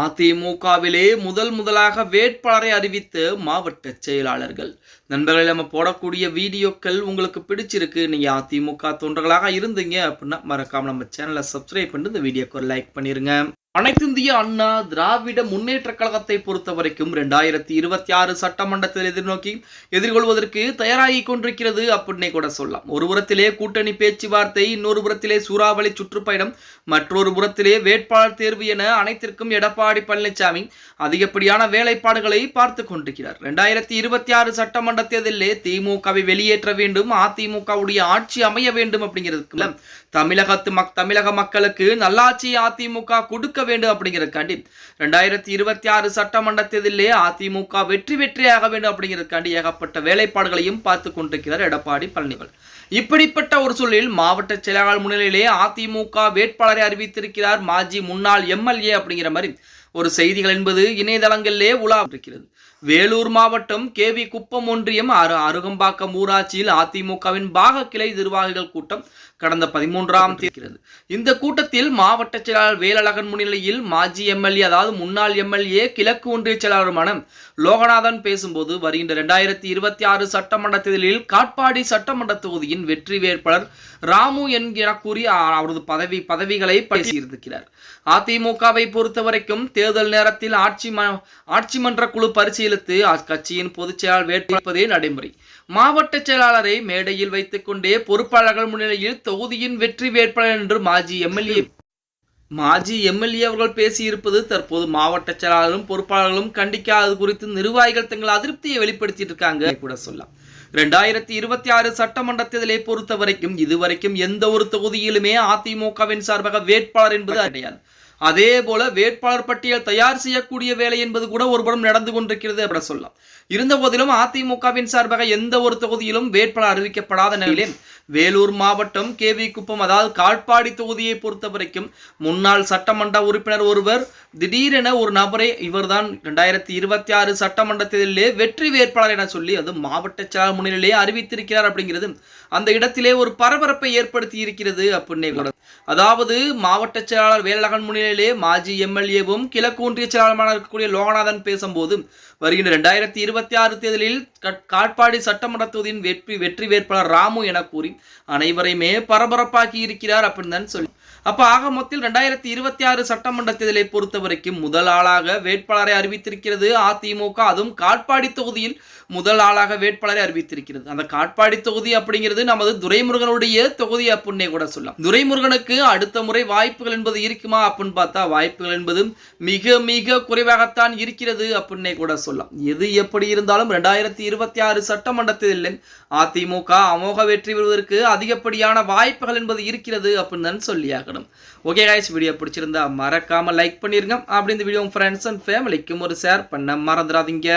அதிமுகவிலே முதல் முதலாக வேட்பாளரை அறிவித்து மாவட்ட செயலாளர்கள். நண்பர்களே நம்ம போடக்கூடிய வீடியோக்கள் உங்களுக்கு பிடிச்சிருக்கு. நீங்கள் அதிமுக தொண்டர்களாக இருந்தீங்க அப்படின்னா மறக்காமல் நம்ம சேனலை சப்ஸ்கிரைப் பண்ணிட்டு இந்த வீடியோக்கு ஒரு லைக் பண்ணிடுங்க அனைத்திந்திய அண்ணா திராவிட முன்னேற்ற கழகத்தை பொறுத்த வரைக்கும் ரெண்டாயிரத்தி இருபத்தி ஆறு சட்டமன்றத்தில் எதிர்நோக்கி எதிர்கொள்வதற்கு தயாராகி கொண்டிருக்கிறது அப்படின்னே கூட சொல்லலாம். ஒரு புறத்திலே கூட்டணி பேச்சுவார்த்தை இன்னொரு புறத்திலே சூறாவளி சுற்றுப்பயணம் மற்றொரு புறத்திலே வேட்பாளர் தேர்வு என அனைத்திற்கும் எடப்பாடி பழனிசாமி அதிகப்படியான வேலைப்பாடுகளை பார்த்து கொண்டிருக்கிறார். ரெண்டாயிரத்தி இருபத்தி ஆறு சட்டமன்ற தேர்தலிலே திமுகவை வெளியேற்ற வேண்டும் அதிமுகவுடைய ஆட்சி அமைய வேண்டும் அப்படிங்கிறதுக்குள்ள தமிழகத்து மக் தமிழக மக்களுக்கு நல்லாட்சி அதிமுக கொடுக்க வேண்டும் அப்படிங்கிறதுக்காண்டி ரெண்டாயிரத்தி இருபத்தி ஆறு சட்டமன்ற தேர்தலிலே அதிமுக வெற்றி வெற்றியாக வேண்டும் அப்படிங்கிறதுக்காண்டி ஏகப்பட்ட வேலைப்பாடுகளையும் பார்த்து கொண்டிருக்கிறார் எடப்பாடி பழனிசாமி இப்படிப்பட்ட ஒரு சூழலில் மாவட்ட செயலாளர் முன்னிலையிலே அதிமுக வேட்பாளரை அறிவித்திருக்கிறார் மாஜி முன்னாள் எம்எல்ஏ அப்படிங்கிற மாதிரி ஒரு செய்திகள் என்பது இணையதளங்களிலே உலா இருக்கிறது. வேலூர் மாவட்டம் கே வி குப்பம் ஒன்றியம் அரு அருகம்பாக்கம் ஊராட்சியில் அதிமுகவின் பாக கிளை நிர்வாகிகள் கூட்டம் கடந்த பதிமூன்றாம் தேதி இந்த கூட்டத்தில் மாவட்ட செயலாளர் வேலழகன் முன்னிலையில் மாஜி எம்எல்ஏ அதாவது முன்னாள் எம்எல்ஏ கிழக்கு ஒன்றிய செயலாளருமான லோகநாதன் பேசும்போது வருகின்ற இரண்டாயிரத்தி இருபத்தி ஆறு சட்டமன்ற தேர்தலில் காட்பாடி சட்டமன்ற தொகுதியின் வெற்றி வேட்பாளர் ராமு என்கிற கூறி அவரது பதவி பதவிகளை பேசியிருக்கிறார் அதிமுகவை பொறுத்தவரைக்கும் தேர்தல் நேரத்தில் ஆட்சி ஆட்சி மன்ற குழு பரிசீலித்து அக்கட்சியின் பொதுச் செயலாளர் வேட்பாளரே நடைமுறை. மாவட்ட செயலாளரை மேடையில் வைத்துக் கொண்டே பொறுப்பாளர்கள் முன்னிலையில் தொகுதியின் வெற்றி வேட்பாளர் என்று மாஜி எம்எல்ஏ மாஜி எம்எல்ஏ அவர்கள் பேசியிருப்பது தற்போது மாவட்ட செயலாளரும் பொறுப்பாளர்களும் கண்டிக்காதது குறித்து நிர்வாகிகள் தங்கள் அதிருப்தியை வெளிப்படுத்திட்டு இருக்காங்க கூட சொல்லலாம். ரெண்டாயிரத்தி இருபத்தி ஆறு சட்டமன்ற தேர்தலை பொறுத்த வரைக்கும் இதுவரைக்கும் எந்த ஒரு தொகுதியிலுமே அதிமுகவின் சார்பாக வேட்பாளர் என்பது கிடையாது. அதே போல வேட்பாளர் பட்டியல் தயார் செய்யக்கூடிய வேலை என்பது கூட ஒருபுறம் நடந்து கொண்டிருக்கிறது அப்படி சொல்லலாம். இருந்த போதிலும் அதிமுகவின் சார்பாக எந்த ஒரு தொகுதியிலும் வேட்பாளர் அறிவிக்கப்படாத நிலையிலே வேலூர் மாவட்டம் கேவி குப்பம் அதாவது காட்பாடி தொகுதியை பொறுத்த வரைக்கும் முன்னாள் சட்டமன்ற உறுப்பினர் ஒருவர் திடீரென ஒரு நபரை இவர்தான் ரெண்டாயிரத்தி இருபத்தி ஆறு சட்டமன்ற தேர்தலிலே வெற்றி வேட்பாளர் என சொல்லி அது மாவட்ட செயலாளர் முன்னிலையிலே அறிவித்திருக்கிறார் அப்படிங்கிறது. அந்த இடத்திலே ஒரு பரபரப்பை ஏற்படுத்தி இருக்கிறது அப்படின்னே கூட அதாவது மாவட்ட செயலாளர் வேலழகன் முன்னிலையிலே மாஜி எம்எல்ஏவும் கிழக்கு ஒன்றிய செயலாளரான இருக்கக்கூடிய லோகநாதன் பேசும்போது வருகின்ற ரெண்டாயிரத்தி இருபத்தி ஆறு தேர்தலில் காட்பாடி சட்டமன்ற தொகுதியின் வெற்றி வெற்றி வேட்பாளர் ராமு என கூறி அனைவரையுமே பரபரப்பாக்கி இருக்கிறார் அப்படின்னு தான் சொல்லி அப்போ ஆக மொத்தத்தில் ரெண்டாயிரத்தி இருபத்தி ஆறு சட்டமன்ற தேர்தலை பொறுத்த வரைக்கும் முதல் ஆளாக வேட்பாளரை அறிவித்திருக்கிறது அதிமுக. அதுவும் காட்பாடி தொகுதியில் முதல் ஆளாக வேட்பாளரை அறிவித்திருக்கிறது. அந்த காட்பாடி தொகுதி அப்படிங்கிறது நமது துரைமுருகனுடைய தொகுதி அப்படின்னே கூட சொல்லலாம். துரைமுருகனுக்கு அடுத்த முறை வாய்ப்புகள் என்பது இருக்குமா அப்படின்னு பார்த்தா வாய்ப்புகள் என்பதும் மிக மிக குறைவாகத்தான் இருக்கிறது அப்படின்னே கூட சொல்லலாம். எது எப்படி இருந்தாலும் ரெண்டாயிரத்தி இருபத்தி ஆறு சட்டமன்ற தேர்தலில் அதிமுக அமோக வெற்றி பெறுவதற்கு அதிகப்படியான வாய்ப்புகள் என்பது இருக்கிறது அப்படின்னு தான் இருக்கணும் ஓகே காய்ஸ் வீடியோ பிடிச்சிருந்தா மறக்காம லைக் பண்ணிருங்க. அப்படி இந்த வீடியோ ஃப்ரெண்ட்ஸ் அண்ட் ஃபேமிலிக்கும் ஒரு ஷேர் பண்ண மறந்துடாதீங்க.